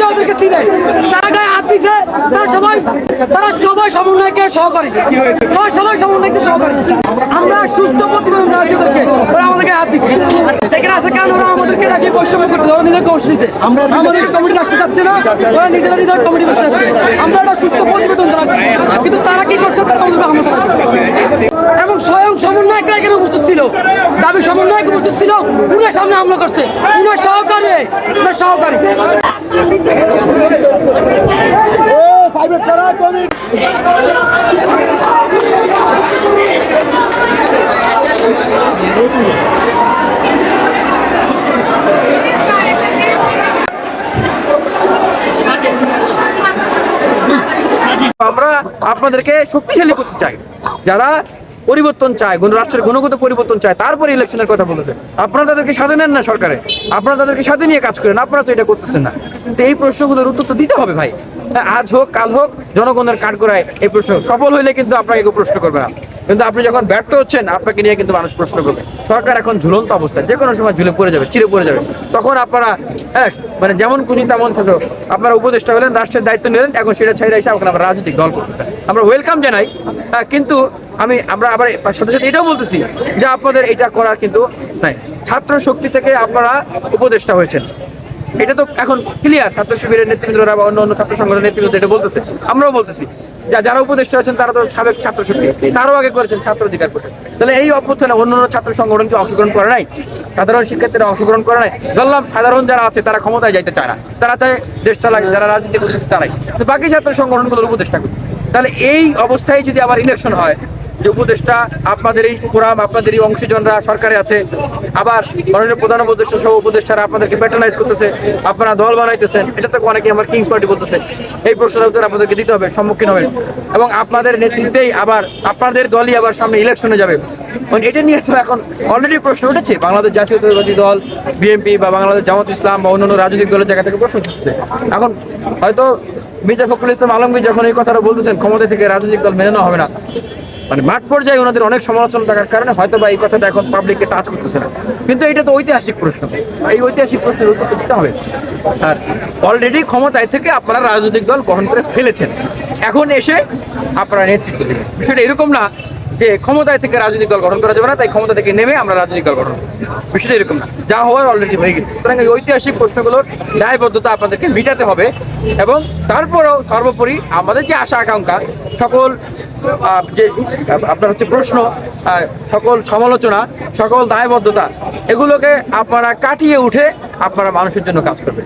সমন্বয়কে চিনে তারা গায়ে হাত দিছে তারা সবাই তারা সবাই সমন্বয়কে সহকারী। সবাই সবাই সমন্বয়কে সহকারী। আমরা সুস্থ প্রতিবেদন জানাচ্ছি ওদেরকে ওরা আমাদেরকে হাত দিছে। এখানে আছে কারণ ওরা আমাদেরকে রাখি বৈষম্য করতে। ওরা নিজের নিতে আমাদেরকে কমিটি রাখতে চাচ্ছে না। ওরা নিজেরা নিজের কমিটি করতে চাচ্ছে। আমরা একটা সুস্থ প্রতিবেদন জানাচ্ছি কিন্তু তারা কি করছে? তারা আমাদের হামলা চালাচ্ছে এবং স্বয়ং সমন্বয়করা এখানে উপস্থিত ছিল। দাবি সমন্বয়ক উপস্থিত ছিল। উনার সামনে হামলা করছে। উনার সহকারী উনার সহকারী। আমরা আপনাদেরকে শক্তিশালী করতে চাই। যারা পরিবর্তন চায় কোন রাষ্ট্রের গুণগত পরিবর্তন চায় তারপরে ইলেকশনের কথা বলেছে। আপনারা তাদেরকে সাথে নেন না সরকারে। আপনারা তাদেরকে সাথে নিয়ে কাজ করেন আপনারা তো এটা করতেছেন না। তো এই প্রশ্নগুলোর উত্তর তো দিতে হবে ভাই। হ্যাঁ, আজ হোক কাল হোক জনগণের কাঠ করায় এই প্রশ্ন সফল হইলে কিন্তু আপনাকে কেউ প্রশ্ন করবে না। কিন্তু আপনি যখন ব্যর্থ হচ্ছেন আপনাকে নিয়ে কিন্তু মানুষ প্রশ্ন করবে। সরকার এখন ঝুলন্ত অবস্থায় যে কোনো সময় ঝুলে পড়ে যাবে চিরে পড়ে যাবে। তখন আপনারা হ্যাঁ মানে যেমন খুশি তেমন থাকো। আপনারা উপদেষ্টা হলেন রাষ্ট্রের দায়িত্ব নিলেন এখন সেটা ছেড়ে এসে আমরা রাজনৈতিক দল করতেছেন। আমরা ওয়েলকাম জানাই কিন্তু আমি, আমরা আবার সাথে সাথে এটাও বলতেছি যে আপনাদের এটা করার কিন্তু নাই। ছাত্র শক্তি থেকে আপনারা উপদেষ্টা হয়েছেন। এটা তো এখন ক্লিয়ার ছাত্র শিবিরের নেতৃবৃন্দরা বা অন্য অন্য ছাত্র সংগঠনের নেতৃবৃন্দ এটা বলতেছে। আমরাও বলতেছি। যারা উপদেষ্টা হয়েছেন তারা তো সাবেক ছাত্র শক্তি, তারও আগে করেছেন ছাত্র অধিকার করতে তাহলে এই অভ্যুত্থানে অন্য অন্য ছাত্র সংগঠন কি অংশগ্রহণ করে নাই? সাধারণ শিক্ষার্থীরা অংশগ্রহণ করে নাই? ধরলাম সাধারণ যারা আছে তারা ক্ষমতায় যাইতে চায় না। তারা চায় দেশ চালায় যারা রাজনীতি করতেছে তারাই। বাকি ছাত্র সংগঠনগুলোর উপদেষ্টা করে তাহলে এই অবস্থায় যদি আবার ইলেকশন হয় যে উপদেষ্টা আপনাদের এই ফোরাম আপনাদের এই অংশীজনরা সরকারে আছে, আবার মাননীয় প্রধান উপদেষ্টা সহ উপদেষ্টারা আপনাদেরকে প্যাটার্নাইজ করতেছে, আপনারা দল বানাইতেছেন, এটা তো অনেকে আমার কিংস পার্টি বলতেছে। এই প্রশ্নের উত্তর আপনাদেরকে দিতে হবে, সম্মুখীন হবেন। এবং আপনাদের নেতৃত্বেই আবার আপনাদের দলই আবার সামনে ইলেকশনে যাবে। মানে এটা নিয়ে তো এখন অলরেডি প্রশ্ন উঠেছে, বাংলাদেশ জাতীয়তাবাদী দল বিএনপি বা বাংলাদেশ জামাত ইসলাম বা অন্যান্য রাজনৈতিক দলের জায়গা থেকে প্রশ্ন উঠছে। এখন হয়তো মির্জা ফখরুল ইসলাম আলমগীর যখন এই কথাটা বলতেছেন ক্ষমতা থেকে রাজনৈতিক দল মেনে নেওয়া হবে না। মানে মাঠ পর্যায়ে ওনাদের অনেক সমালোচনা থাকার কারণে হয়তো বা এই কথাটা এখন পাবলিককে টাচ করতেছে না। কিন্তু এটা তো ঐতিহাসিক প্রশ্ন। এই ঐতিহাসিক প্রশ্নের উত্তর তো দিতে হবে। আর অলরেডি ক্ষমতায় থেকে আপনারা রাজনৈতিক দল গ্রহণ করে ফেলেছেন। এখন এসে আপনারা নেতৃত্ব দেবেন। বিষয়টা এরকম না যে ক্ষমতায় থেকে রাজনৈতিক দল গঠন করা যাবে না, তাই ক্ষমতা থেকে নেমে আমরা রাজনৈতিক দল গঠন বিষয়টা এরকম না। যা হওয়ার অলরেডি হয়ে গেছে। সুতরাং এই ঐতিহাসিক প্রশ্নগুলোর দায়বদ্ধতা আপনাদেরকে মিটাতে হবে এবং তারপরেও সর্বোপরি আমাদের যে আশা আকাঙ্ক্ষা, সকল যে আপনার হচ্ছে প্রশ্ন সকল সমালোচনা, সকল দায়বদ্ধতা, এগুলোকে আপনারা কাটিয়ে উঠে আপনারা মানুষের জন্য কাজ করবেন।